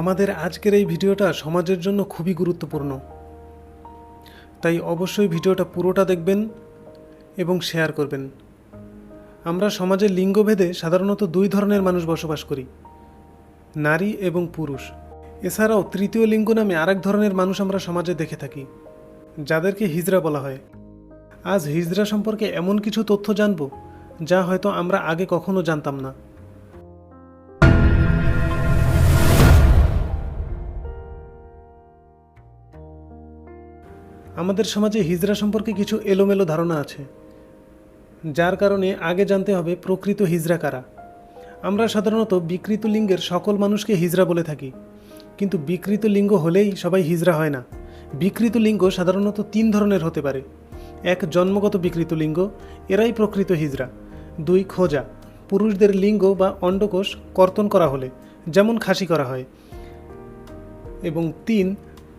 আমাদের আজকের এই ভিডিওটা সমাজের জন্য খুবই গুরুত্বপূর্ণ। তাই অবশ্যই ভিডিওটা পুরোটা দেখবেন এবং শেয়ার করবেন। আমরা সমাজের লিঙ্গভেদে সাধারণত দুই ধরনের মানুষ বসবাস করি, নারী এবং পুরুষ। এছাড়াও তৃতীয় লিঙ্গ নামে আরেক ধরনের মানুষ আমরা সমাজে দেখে থাকি, যাদেরকে হিজড়া বলা হয়। আজ হিজড়া সম্পর্কে এমন কিছু তথ্য জানব, যা হয়তো আমরা আগে কখনো জানতাম না। আমাদের সমাজে হিজড়া সম্পর্কে কিছু এলোমেলো ধারণা আছে, যার কারণে আগে জানতে হবে প্রকৃত হিজড়া কারা। আমরা সাধারণত বিকৃত লিঙ্গের সকল মানুষকে হিজড়া বলে থাকি, কিন্তু বিকৃত লিঙ্গ হলেই সবাই হিজড়া হয় না। বিকৃত লিঙ্গ সাধারণত তিন ধরনের হতে পারে। এক জন্মগত বিকৃত লিঙ্গ, এরাই প্রকৃত হিজড়া দুই খোঁজা, পুরুষদের লিঙ্গ বা অন্ডকোষ কর্তন করা হলে, যেমন খাসি করা হয়। এবং তিন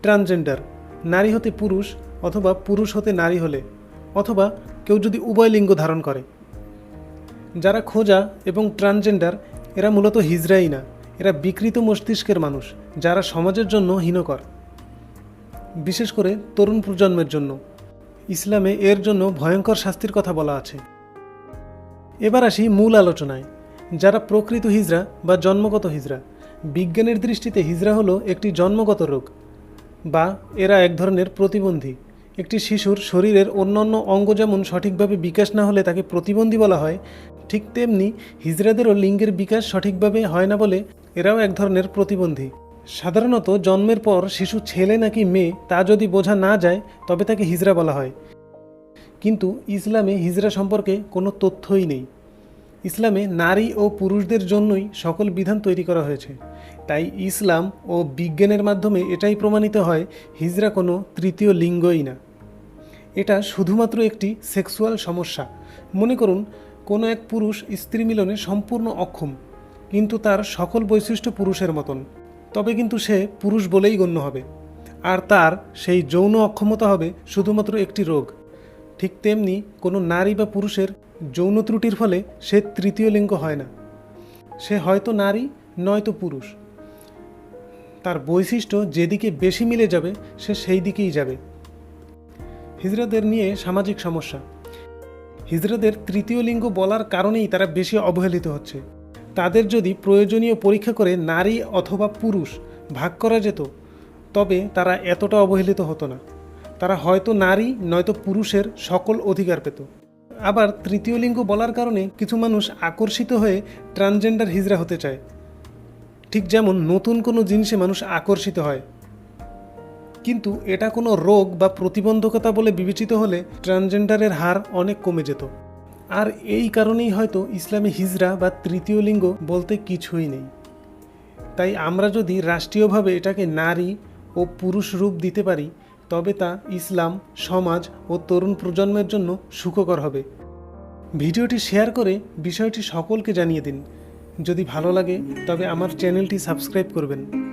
ট্রান্সজেন্ডার, নারী হতে পুরুষ অথবা পুরুষ হতে নারী হলে, অথবা কেউ যদি উভয় লিঙ্গ ধারণ করে। যারা খোঁজা এবং ট্রান্সজেন্ডার, এরা মূলত হিজড়াই না, এরা বিকৃত মস্তিষ্কের মানুষ, যারা সমাজের জন্য হীনকর। বিশেষ করে তরুণ প্রজন্মের জন্য। ইসলামে এর জন্য ভয়ঙ্কর শাস্তির কথা বলা আছে। এবার আসি মূল আলোচনায়। যারা প্রকৃত হিজড়া বা জন্মগত হিজরা, বিজ্ঞানের দৃষ্টিতে হিজড়া হলো একটি জন্মগত রোগ বা এরা এক ধরনের প্রতিবন্ধী। একটি শিশুর শরীরের অন্যান্য অঙ্গ যেমন সঠিকভাবে বিকাশ না হলে তাকে প্রতিবন্ধী বলা হয়, ঠিক তেমনি হিজড়াদেরও লিঙ্গের বিকাশ সঠিকভাবে হয় না বলে এরাও এক ধরনের প্রতিবন্ধী। সাধারণত জন্মের পর শিশু ছেলে নাকি মেয়ে তা যদি বোঝা না যায়, তবে তাকে হিজড়া বলা হয়। কিন্তু ইসলামে হিজড়া সম্পর্কে কোনো তথ্যই নেই। ইসলামে নারী ও পুরুষদের জন্যই সকল বিধান তৈরি করা হয়েছে। তাই ইসলাম ও বিজ্ঞানের মাধ্যমে এটাই প্রমাণিত হয় হিজরা কোনো তৃতীয় লিঙ্গই না। এটা শুধুমাত্র একটি সেক্সুয়াল সমস্যা। মনে করুন, কোনো এক পুরুষ স্ত্রী মিলনে সম্পূর্ণ অক্ষম, কিন্তু তার সকল বৈশিষ্ট্য পুরুষের মতন। তবে কিন্তু সে পুরুষ বলেই গণ্য হবে। আর তার সেই যৌন অক্ষমতা হবে শুধুমাত্র একটি রোগ। ঠিক তেমনি কোনো নারী বা পুরুষের যৌন ত্রুটির ফলে সে তৃতীয় লিঙ্গ হয় না। সে হয়তো নারী, নয়তো পুরুষ। তার বৈশিষ্ট্য যেদিকে বেশি মিলে যাবে, সে সেই দিকেই যাবে। হিজড়াদের নিয়ে সামাজিক সমস্যা। হিজড়াদের তৃতীয় লিঙ্গ বলার কারণেই তারা বেশি অবহেলিত হচ্ছে। তাদের যদি প্রয়োজনীয় পরীক্ষা করে নারী অথবা পুরুষ ভাগ করা যেত, তবে তারা এতটা অবহেলিত হতো না। তারা হয়তো নারী, নয়তো পুরুষের সকল অধিকার পেত। আবার তৃতীয় লিঙ্গ বলার কারণে কিছু মানুষ আকর্ষিত হয়ে ট্রান্সজেন্ডার হিজড়া হতে চায়। ঠিক যেমন নতুন কোনো জিনিসে মানুষ আকর্ষিত হয়। কিন্তু এটা কোনো রোগ বা প্রতিবন্ধকতা বলে বিবেচিত হলে ট্রান্সজেন্ডারের হার অনেক কমে যেত। আর এই কারণেই হয়তো ইসলামে হিজরা বা তৃতীয় লিঙ্গ বলতে কিছুই নেই। তাই আমরা যদি রাষ্ট্রীয়ভাবে এটাকে নারী ও পুরুষ রূপ দিতে পারি, তবে তা ইসলাম, সমাজ ও তরুণ প্রজন্মের জন্য সুখকর হবে। ভিডিওটি শেয়ার করে বিষয়টি সকলকে জানিয়ে দিন। যদি ভালো লাগে, তবে আমার চ্যানেলটি সাবস্ক্রাইব করবেন।